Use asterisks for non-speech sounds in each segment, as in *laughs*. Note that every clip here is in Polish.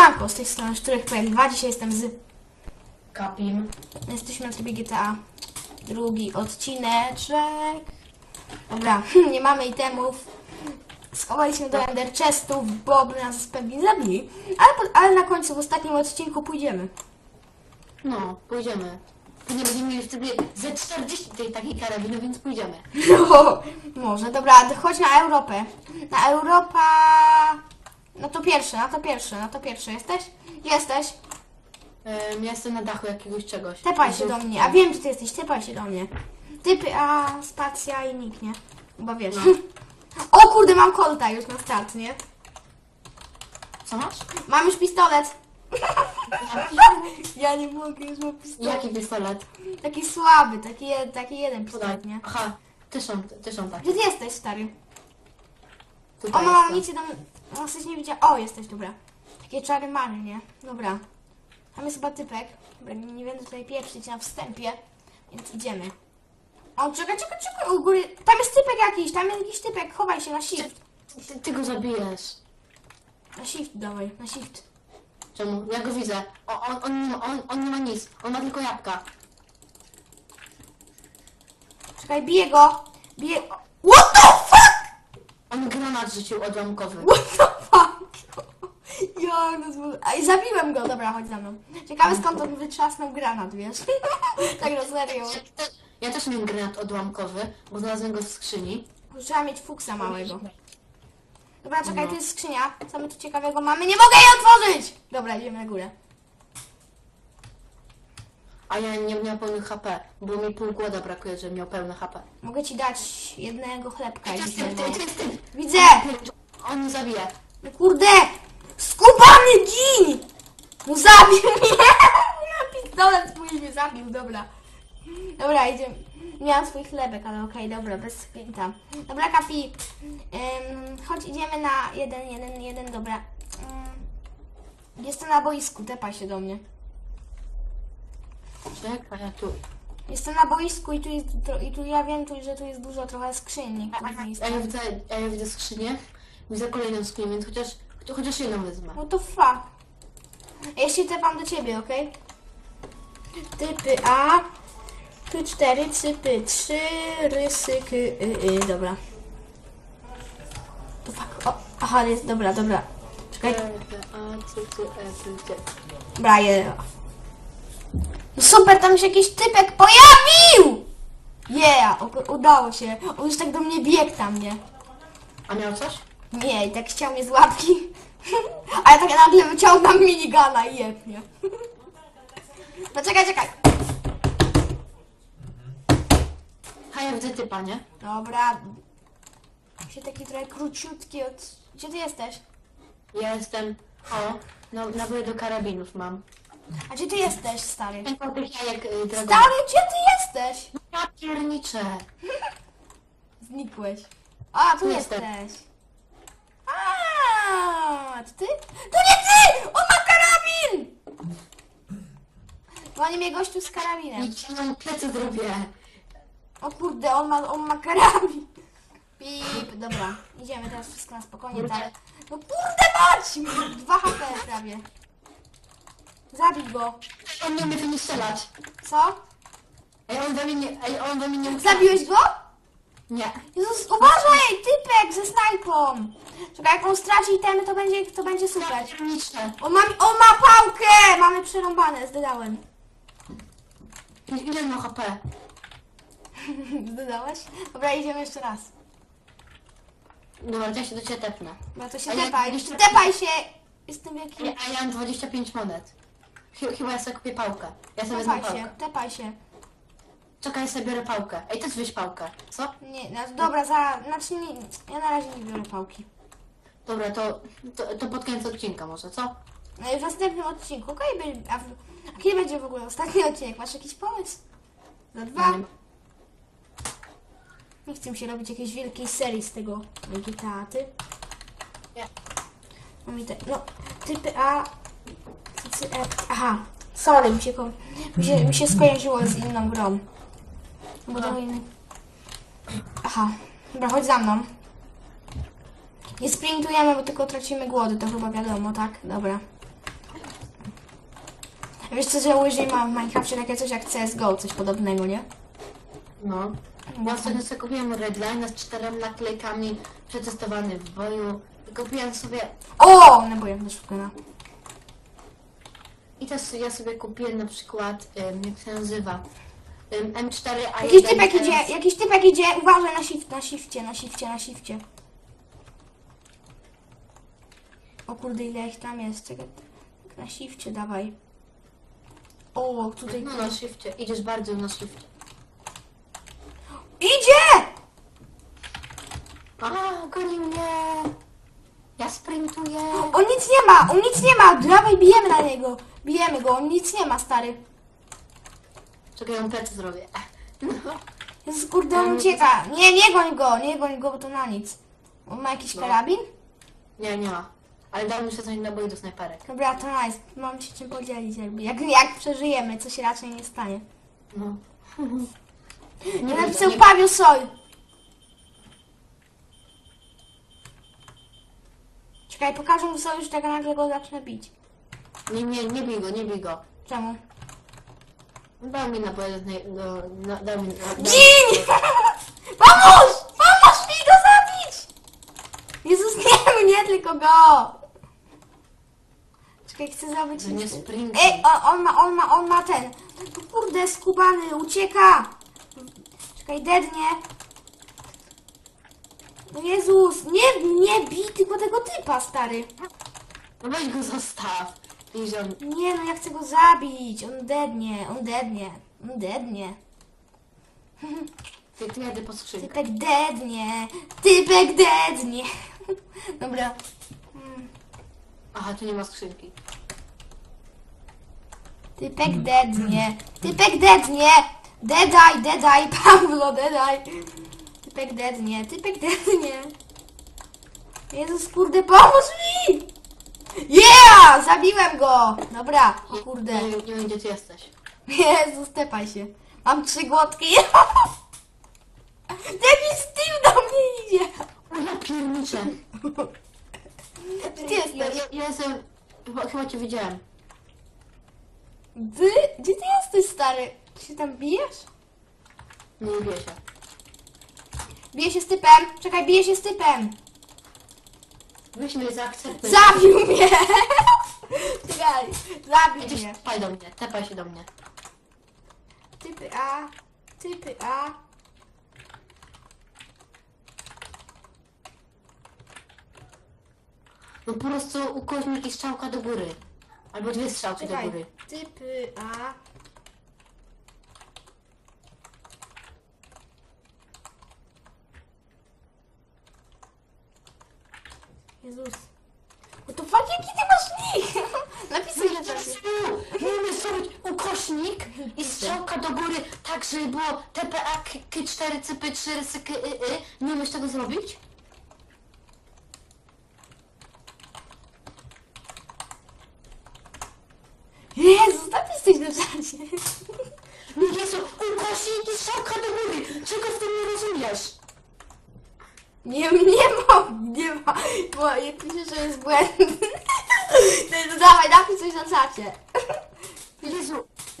Siemanko, z tej strony Szczurek Projekt 2. Dzisiaj jestem z... Kapim. Jesteśmy na trybie GTA. Drugi odcineczek. Dobra, *laughs* nie mamy itemów. Schowaliśmy do Ender Chestów, bo by nas pewnie zabili. Ale, po- ale na końcu, w ostatnim odcinku pójdziemy. No, pójdziemy. Później będziemy mieli w sobie ze 40 tej takiej karabinu, więc pójdziemy. *laughs* No, może, dobra, chodź na Europę. Na Europa... No to pierwsze, no to pierwsze, no to pierwsze. Jesteś? Jesteś. Ja jestem na dachu jakiegoś czegoś. Tepaj się do mnie, a wiem, gdzie ty jesteś, tepaj się do mnie. Typy, a spacja i nikt, nie? Chyba wiesz. *laughs* O kurde, mam kolta już na start, nie? Co masz? Mam już pistolet. *laughs* Ja nie mogę, już mam pistolet. Jaki pistolet? Taki słaby, taki, taki jeden Podaj. pistolet, nie? Aha, też są, też są takie. Gdzie ty jesteś, stary? O, Tutaj mam jestem. amunicję do... No, coś nie widziała. O, jesteś, dobra. Takie czary many, nie? Dobra. Tam jest chyba typek. Dobra, nie, nie będę tutaj pieprzyć na wstępie, więc idziemy. O, czekaj, czekaj, czekaj, u góry. Tam jest typek jakiś, tam jest jakiś typek, chowaj się na shift. Ty, ty go zabijesz. Na shift dawaj, na shift. Czemu? Ja go widzę. O, on, on, nie ma, on, on nie ma nic. On ma tylko jabłka. Czekaj, biję go. Biję... What the? On granat rzucił odłamkowy. *laughs* What the fuck? Ja, no zło- Ej, zabiłem go, dobra, chodź za mną. Ciekawe skąd on wytrzasnął granat, wiesz? *laughs* tak na serio. Ja też, ja też miałem granat odłamkowy, bo znalazłem go w skrzyni. Trzeba mieć fuksa małego. Dobra, czekaj, No. to jest skrzynia. Co my tu ciekawego mamy? Nie mogę jej otworzyć! Dobra, idziemy na górę. A ja nie miał pełnych HP, bo mi pół głoda brakuje, żebym miał pełne HP. Mogę ci dać jednego chlebka, Ty, jak ty, ty, ty, ty. Widzę! On mnie zabije. No kurde! Skubany gin! No zabił mnie! *laughs* Na pistolet swój mnie zabił, dobra. Dobra, idziemy. Miałam swój chlebek, ale okej, dobra, bez kwinta. Dobra, Kapi, ym, chodź, idziemy na jeden, jeden, jeden, dobra. Ym, jestem na boisku, tepaj się do mnie. Czekaj, ja tu. Jestem na boisku i tu jest, tro- i tu ja wiem, tu, że tu jest dużo trochę skrzyni. A, a, ja widzę, a ja widzę skrzynię. Widzę kolejną skrzynię, więc chociaż, chociaż jedną wezmę. What the fuck? Jeśli tepam do ciebie, okej? Typy A, ty 4, cypy 3, rysy, ky, y, y, dobra. To fuck, o, aha, jest, dobra, dobra. Czekaj, A, C, C, E, C, C. dobra, je. No super, tam się jakiś typek pojawił! Yeah, u- udało się. On już tak do mnie biegł tam, nie? A miał coś? Nie, i tak chciał mnie z łapki. *laughs* A ja tak nagle wyciągam minigana i jeb mnie. *laughs* No czekaj, czekaj. A ja widzę typa, nie? Dobra. Się taki trochę króciutki od... Gdzie ty jesteś? Ja jestem, o, na, naboje do karabinów mam. A gdzie ty jesteś, stary? Tych jajek y, dragona. Stary, gdzie ty jesteś? Ja pierniczę. *laughs* Znikłeś. A, tu Tu jesteś. jestem. A, to ty? To nie ty! On ma karabin! Goni mnie gościu z karabinem. Nic nam plecy zrobię. O kurde, on ma, on ma karabin. Pip, dobra. Idziemy teraz wszystko na spokojnie, ale... No kurde mać! Dwa HP prawie. Zabij go. On nie umie mnie strzelać. Co? Ej, on we mnie nie, ej, on we mnie nie Zabiłeś go? Nie. Jezus, uważaj! Typek ze snajpą! Czekaj, jak on straci itemy, to będzie, to będzie super. Pierniczę. On ma, on ma pałkę! Mamy przerąbane, zdedałem. Ile ma HP? *laughs* Zdedałeś? Dobra, idziemy jeszcze raz. Dobra, ja się do ciebie tepnę. No to się A ja tepaj. jeszcze- Tepaj się! Jestem wielki. Nie, a ja mam 25 monet. Chy- Chyba ja sobie kupię pałkę. Ja sobie wezmę Tepaj się, pałkę. tepaj się. Czekaj, ja sobie biorę pałkę. Ej, też weź pałkę. Co? Nie, no, dobra, za, znaczy nie, ja na razie nie biorę pałki. Dobra, to, to, to pod koniec odcinka może, co? No i w następnym odcinku, okej, a, w, a kiedy będzie w ogóle ostatni odcinek? Masz jakiś pomysł? Za dwa? Nie. Nie chcę mi się robić jakiejś wielkiej serii z tego GTA, ty? Nie. No mi te, no, typy A, E, aha, sorry, mi się, ko- mi się, mi się skojarzyło z inną grą. Bo to Aha. inny. Aha, dobra, chodź za mną. Nie sprintujemy, bo tylko tracimy głody, to chyba wiadomo, tak? Dobra. Wiesz co, żałuję, że nie ma w Minecrafcie takie coś jak CSGO, coś podobnego, nie? No. Ja ostatnio sobie kupiłem Redline z czterema naklejkami przetestowany w boju. Kupiłem sobie O! Naboję do shotguna. I też ja sobie kupiłem na przykład, ym, jak się nazywa, ym, M4A1. Jakiś typek idzie, jakiś typek idzie, uważaj na shift, na shifcie, na shifcie, na shifcie. O kurde, ile ich tam jest, czekaj, tak na shifcie dawaj. O, tutaj No na shifcie, idziesz bardzo na shifcie. Idzie! A, goni mnie! Ja sprintuję! On nic nie ma, on nic nie ma, dawaj, bijemy na niego. Bijemy go, on nic nie ma, stary. Czekaj, ja plecy zrobię. No. Jezus, kurde, on ucieka. Nie, nie goń go, nie goń go, bo to na nic. On ma jakiś No. karabin? Nie, nie ma. Ale dał mi się coś naboi do snajperek. Dobra, to nice. Mam się czym podzielić jakby. Jak, jak przeżyjemy, co się raczej nie stanie. No. *laughs* Nie Nie napisał nie- Paweł Soj. Czekaj, pokażę mu sojusz, tak nagle go zacznę bić. Nie, nie, nie bij go, nie bij go. Czemu? Dał mi naboje do... snej- do na, dał mi... Na, *laughs* Gin! Pomóż! Pomóż mi go zabić! Jezus, nie *laughs* mnie, tylko go! Czekaj, chcę zabić... To nie sprint. Ej, on, on ma, on ma, on ma ten... Kurde, skubany, ucieka! Czekaj, dednie. No Jezus, nie, nie bij tylko tego typa, stary. No weź go zostaw. Lizion. Nie, no ja chcę go zabić. On dednie, on dednie, on dednie. *laughs* Ty, ty jadę po skrzynkę. Typek dednie, typek dednie. *laughs* Dobra. Mm, Aha, tu nie ma skrzynki. Typek dednie, typek dednie. Dedaj, dedaj, *laughs* Pawlo, dedaj. Typek dednie, typek dednie. Jezus, kurde, pomóż mi! Yeah! Zabiłem go! Dobra, o kurde. Nie, nie wiem, gdzie ty jesteś. Jezus, tepaj się. Mam trzy głodki. *laughs* Debil Steve do mnie idzie. Pierniczę. Gdzie Ja, jesteś? ja, ja jestem... Chyba, chyba cię widziałem. Ty? Gdzie ty jesteś, stary? Ty się tam bijesz? Nie lubię się. Bije się z typem. Czekaj, bije się z typem. Weź mnie zaakceptuj. Zabił mnie. *laughs* Czekaj, zabił mnie. tepaj do mnie, tepaj się do mnie. Typy A, typy A. No po prostu ukośnik i strzałka do góry. Albo dwie strzałki do Czekaj, góry. typy A. Jezus. Fuck, jaki ty masz nick? *laughs* Napisy na. Mamy zrobić ukośnik i strzałka do góry, tak żeby było TPA K- K4 CP 4 SK y, y. Nie umiesz tego zrobić? Jezus, napisz coś na czasie. No Jezu, ukośnik i strzałka do góry! Czego w tym nie rozumiesz? Nie, nie ma, nie ma, jak piszę, że jest błęd. *laughs* No, dawaj, napisz coś na czacie. *laughs* Jezu,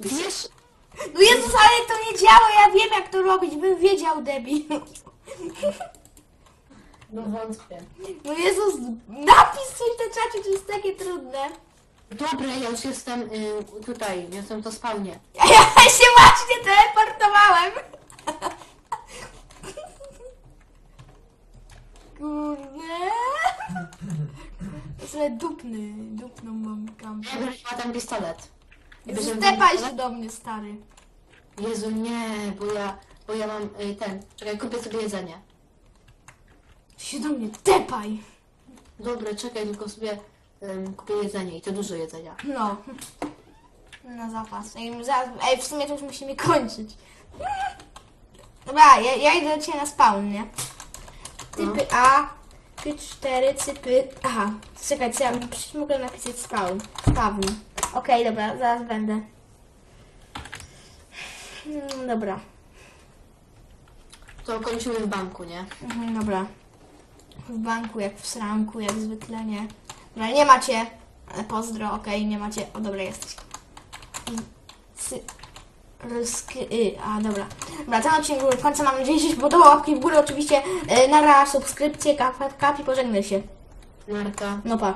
wiesz? No Jezus, ale to nie działa, ja wiem jak to robić, bym wiedział, debil. No wątpię. No Jezus, napisz coś na czacie, to jest takie trudne. Dobra, ja już jestem y, tutaj, jestem to spawnie. *laughs* Ja się właśnie teleportowałem. Kurde. To sobie dupny, dupną mam kampę. Ja biorę chyba ten pistolet. Bierzemy ten Stepaj się pistolet? do mnie, stary. Jezu, nie, bo ja, bo ja mam y, ten. Czekaj, kupię sobie jedzenie. Się do mnie tepaj. Dobra, czekaj, tylko sobie ym, kupię jedzenie i to dużo jedzenia. No. Na zapas. Ej, zaraz, ej, w sumie to już musimy kończyć. Dobra, ja, ja idę do ciebie na spawn, nie? Typy A, typy 4, typy... Aha, czekaj, co ja przecież mogę napisać spawn. Spawn. Okej, dobra, zaraz będę. Mm, Dobra, To kończymy w banku, nie? mhm, dobra. W banku, jak w sramku, jak zwykle, nie? Dobra, nie macie. Ale pozdro, okej, nie macie. O, dobra, jesteś. sy... Y, a dobra. Dobra, ten odcinek był w końcu. Mam nadzieję, że się podobał. Łapki w górę oczywiście. E, nara, subskrypcje, kapi, kapi, pożegnaj się. Narka. No pa.